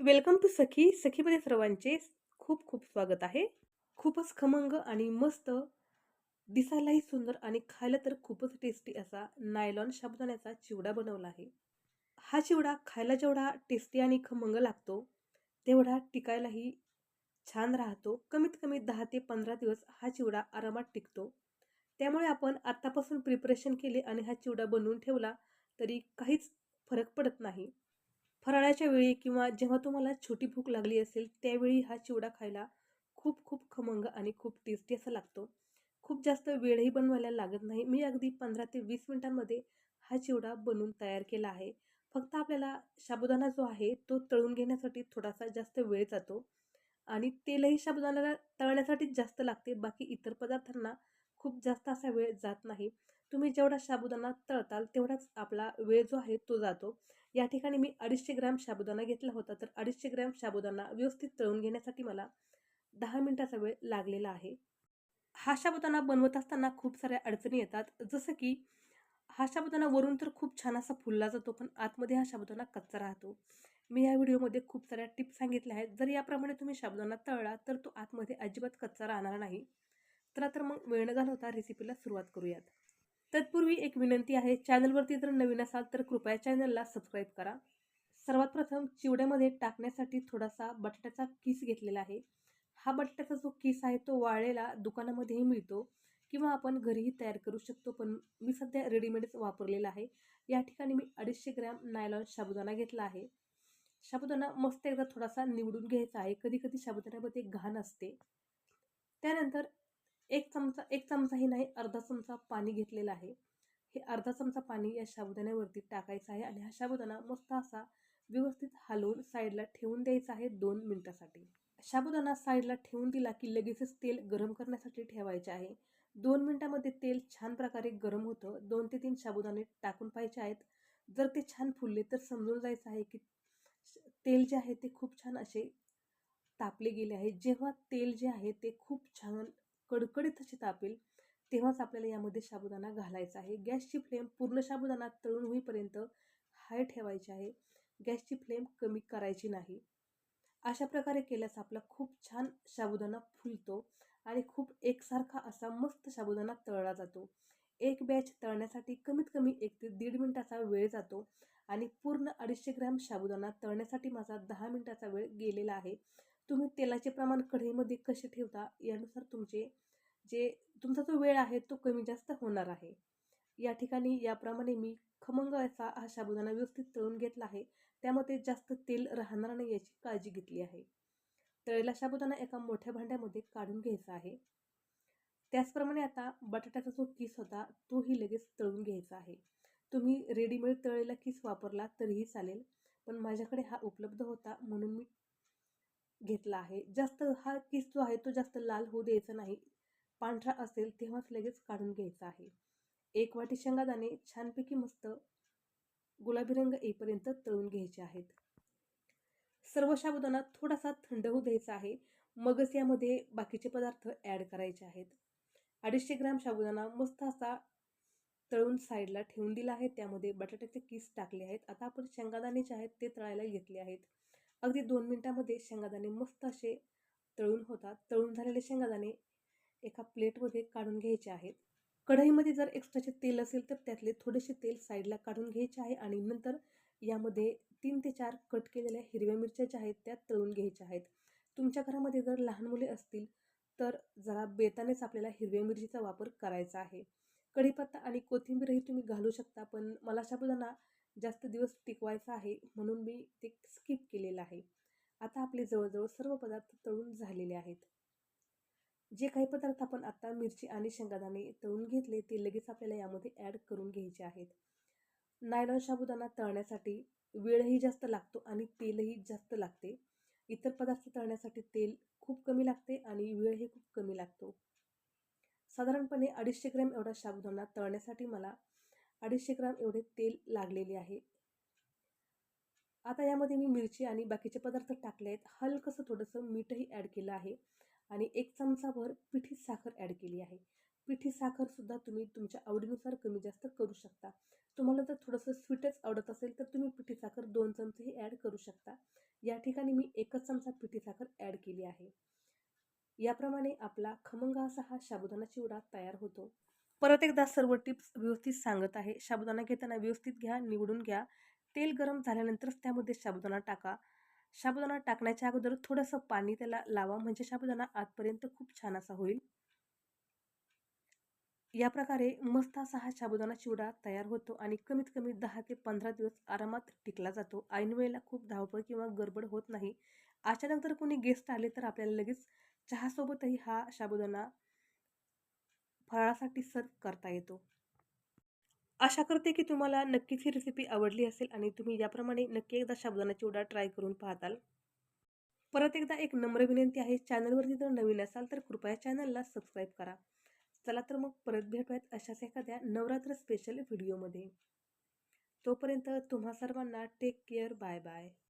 Welcome to सखी. सखीमध्ये सर्वांचे खूप खूप स्वागत आहे. खूपच खमंग आणि मस्त दिसायलाही सुंदर आणि खायला तर खूपच टेस्टी असा नायलॉन साबुदाण्याचा चिवडा बनवला आहे. हा चिवडा खायला जेवढा टेस्टी आणि खमंग लागतो तेवढा टिकायलाही छान राहतो. कमीत कमी दहा ते पंधरा दिवस हा चिवडा आरामात टिकतो. त्यामुळे आपण आत्तापासून प्रिपरेशन केले आणि हा चिवडा बनवून ठेवला तरी काहीच फरक पडत नाही. फराळाच्या वेळी किंवा जेव्हा तुम्हाला छोटी भूक लागली असेल त्यावेळी हा चिवडा खायला खूप खूप खमंग आणि खूप टेस्टी असा लागतो. खूप जास्त वेळही बनवायला लागत नाही. मी अगदी पंधरा ते वीस मिनटांमध्ये हा चिवडा बनवून तयार केला आहे. फक्त आपल्याला साबुदाणा जो आहे तो तळून घेण्यासाठी थोडासा जास्त वेळ जातो आणि तेलही साबुदाण्याला तळण्यासाठीच जास्त लागते. बाकी इतर पदार्थांना खूप जास्त असा वेळ जात नाही. तुम्ही जेवढा साबुदाणा तळताल तेवढाच आपला वेळ जो आहे तो जातो. या ठिकाणी मी अडीचशे ग्रॅम साबुदाणा घेतला होता. तर अडीचशे ग्रॅम साबुदाणा व्यवस्थित तळून घेण्यासाठी मला दहा मिनटाचा वेळ लागलेला आहे. हा साबुदाणा बनवत असताना खूप साऱ्या अडचणी येतात. जसं की हा साबुदाणा वरून तर खूप छान असा फुलला जातो पण आतमध्ये हा साबुदाणा कच्चा राहतो. मी या व्हिडिओमध्ये खूप साऱ्या टिप्स सांगितल्या आहेत. जर याप्रमाणे तुम्ही साबुदाणा तळला तर तो आतमध्ये अजिबात कच्चा राहणार नाही. चला तर मग वेळ न घालवता रेसिपीला सुरुवात करूयात. तत्पूर्वी एक विनंती आहे चॅनलवरती जर नवीन असाल तर कृपया चॅनलला सबस्क्राईब करा. सर्वात प्रथम चिवड्यामध्ये टाकण्यासाठी थोडासा बटाट्याचा किस घेतलेला आहे. हा बटाट्याचा जो किस आहे तो वाळलेला दुकानामध्येही मिळतो किंवा आपण घरीही तयार करू शकतो पण मी सध्या रेडीमेडच वापरलेला आहे. या ठिकाणी मी अडीचशे ग्रॅम नायलॉन साबुदाणा घेतला आहे. साबुदाणा मस्त एकदा थोडासा निवडून घ्यायचा आहे. कधी कधी साबुदाण्यामध्ये घाण असते. त्यानंतर एक चमचा एक चमचाही नाही अर्धा चमचा पाणी घेतलेलं आहे. हे अर्धा चमचा पाणी या साबुदाण्यावरती टाकायचं आहे आणि हा साबुदाणा मस्त असा व्यवस्थित हलवून साईडला ठेवून द्यायचा आहे दोन मिनटासाठी. साबुदाणा साईडला ठेवून दिला की लगेचच तेल गरम करण्यासाठी ठेवायचे आहे. दोन मिनटामध्ये तेल छान प्रकारे गरम होतं. दोन ते तीन साबुदाणे टाकून पाहिजे आहेत. जर ते छान फुलले तर समजून जायचं आहे की तेल जे आहे ते खूप छान असे तापले गेले आहे. जेव्हा तेल जे आहे ते खूप छान कडकडीत अशी तापेल तेव्हाच आपल्याला यामध्ये साबुदाणा घालायचा आहे. गॅसची फ्लेम पूर्ण साबुदाणा तळून होईपर्यंत हाय ठेवायची आहे. गॅसची फ्लेम कमी करायची नाही. अशा प्रकारे केल्यास आपला खूप छान साबुदाणा फुलतो आणि खूप एकसारखा असा मस्त साबुदाणा तळला जातो. एक बॅच तळण्यासाठी कमीत कमी एक ते दीड मिनटाचा वेळ जातो आणि पूर्ण अडीचशे ग्रॅम साबुदाणा तळण्यासाठी माझा दहा मिनटाचा वेळ गेलेला आहे. तुम्ही तेलाचे प्रमाण कढईमध्ये कसे ठेवता? यानुसार तुमचे जे तुमचा जो वेळ आहे तो कमी जास्त होणार आहे. या ठिकाणी याप्रमाणे मी खमंग असा हा साबुदाणा व्यवस्थित तळून घेतला आहे. त्यामध्ये जास्त तेल राहणार नाही याची काळजी घेतली आहे. तळेला साबुदाणा एका मोठ्या भांड्यामध्ये काढून घ्यायचा आहे. त्याचप्रमाणे आता बटाट्याचा जो किस होता तोही लगेच तळून घ्यायचा आहे. तुम्ही रेडीमेड तळलेला किस वापरला तरीही चालेल पण माझ्याकडे हा उपलब्ध होता म्हणून मी घेतला आहे. जास्त हा किस जो आहे तो जास्त लाल होऊ द्यायचा नाही. पांढरा असेल तेव्हाच लगेच काढून घ्यायचा आहे. एक वाटी शेंगादाणे छानपैकी मस्त गुलाबी रंग येईपर्यंत तळून घ्यायचे आहेत. सर्व साबुदाणा थोडासा थंड होऊ द्यायचा आहे. मगच यामध्ये बाकीचे पदार्थ ॲड करायचे आहेत. अडीचशे ग्राम साबुदाणा मस्त असा तळून साईडला ठेवून दिला आहे. त्यामध्ये बटाट्याचे किस टाकले आहेत. आता आपण शेंगादाणे जे आहेत ते तळायला घेतले आहेत. अगदी दोन मिनटामध्ये शेंगादाणे मस्त असे तळून होतात. तळून झालेले शेंगादाणे एका प्लेटमध्ये काढून घ्यायचे आहेत. कढईमध्ये जर एक्स्ट्राचे तेल असेल तर त्यातले थोडेसे तेल साईडला काढून घ्यायचे आहे आणि नंतर यामध्ये तीन ते चार कट केलेल्या हिरव्या मिरच्या ज्या आहेत त्या तळून घ्यायच्या आहेत. तुमच्या घरामध्ये जर लहान मुले असतील तर जरा बेतानेच आपल्याला हिरव्या मिरचीचा वापर करायचा आहे. कढीपत्ता आणि कोथिंबीरही तुम्ही घालू शकता पण मला साबुदाणा जास्त दिवस टिकवायचा आहे म्हणून मी ते स्किप केलेलं आहे. आता आपले जवळजवळ सर्व पदार्थ तळून झालेले आहेत. जे काही पदार्थ आपण आत्ता मिरची आणि शेंगादाणे तळून घेतले ते लगेच आपल्याला यामध्ये ॲड करून घ्यायचे आहेत. नायलॉन साबुदाणा तळण्यासाठी वेळही जास्त लागतो आणि तेलही जास्त लागते. इतर पदार्थ तळण्यासाठी तेल खूप कमी लागते आणि वेळही खूप कमी लागतो. साधारणपणे अडीचशे ग्रॅम एवढा साबुदाणा तळण्यासाठी मला अडीचशे ग्राम एवढे तेल लागलेले आहे. आता यामध्ये मी मिरची आणि बाकीचे पदार्थ टाकले आहेत. हलकंसं थोडंसं मीठही ॲड केलं आहे आणि एक चमचाभर पिठी साखर ॲड केली आहे. पिठी साखरसुद्धा तुम्ही तुमच्या आवडीनुसार कमी जास्त करू शकता. तुम्हाला जर थोडंसं स्वीटच आवडत असेल तर तुम्ही पिठी साखर दोन चमचेही ॲड करू शकता. या ठिकाणी मी एकच चमचा पिठी साखर ॲड केली आहे. याप्रमाणे आपला खमंगा असा हा साबुदाणा चिवडा तयार होतो. परत एकदा सर्व टिप्स व्यवस्थित सांगत आहे. साबुदाणा घेताना व्यवस्थित घ्या निवडून घ्या. तेल गरम झाल्यानंतरच त्यामध्ये साबुदाणा टाका. साबुदाणा टाकण्याच्या अगोदर थोडंसं पाणी त्याला लावा म्हणजे साबुदाणा आतपर्यंत खूप छान असा होईल. या प्रकारे मस्त असा हा साबुदाणा चिवडा तयार होतो आणि कमीत कमी दहा ते पंधरा दिवस आरामात टिकला जातो. ऐन वेळेला खूप धावपळ किंवा गडबड होत नाही. अचानक जर कोणी गेस्ट आले तर आपल्याला लगेच चहासोबतही हा साबुदाणा फराळासाठी सर्व करता येतो. आशा करते की तुम्हाला नक्कीच ही रेसिपी आवडली असेल आणि तुम्ही याप्रमाणे नक्की एकदा साबुदाणा उडा ट्राय करून पाहताल. परत एकदा एक नम्र विनंती आहे चॅनलवरती जर नवीन असाल तर कृपया चॅनलला सबस्क्राईब करा. चला तर मग परत भेटूयात अशाच एखाद्या नवरात्र स्पेशल व्हिडिओमध्ये तोपर्यंत तुम्हा सर्वांना टेक केअर बाय बाय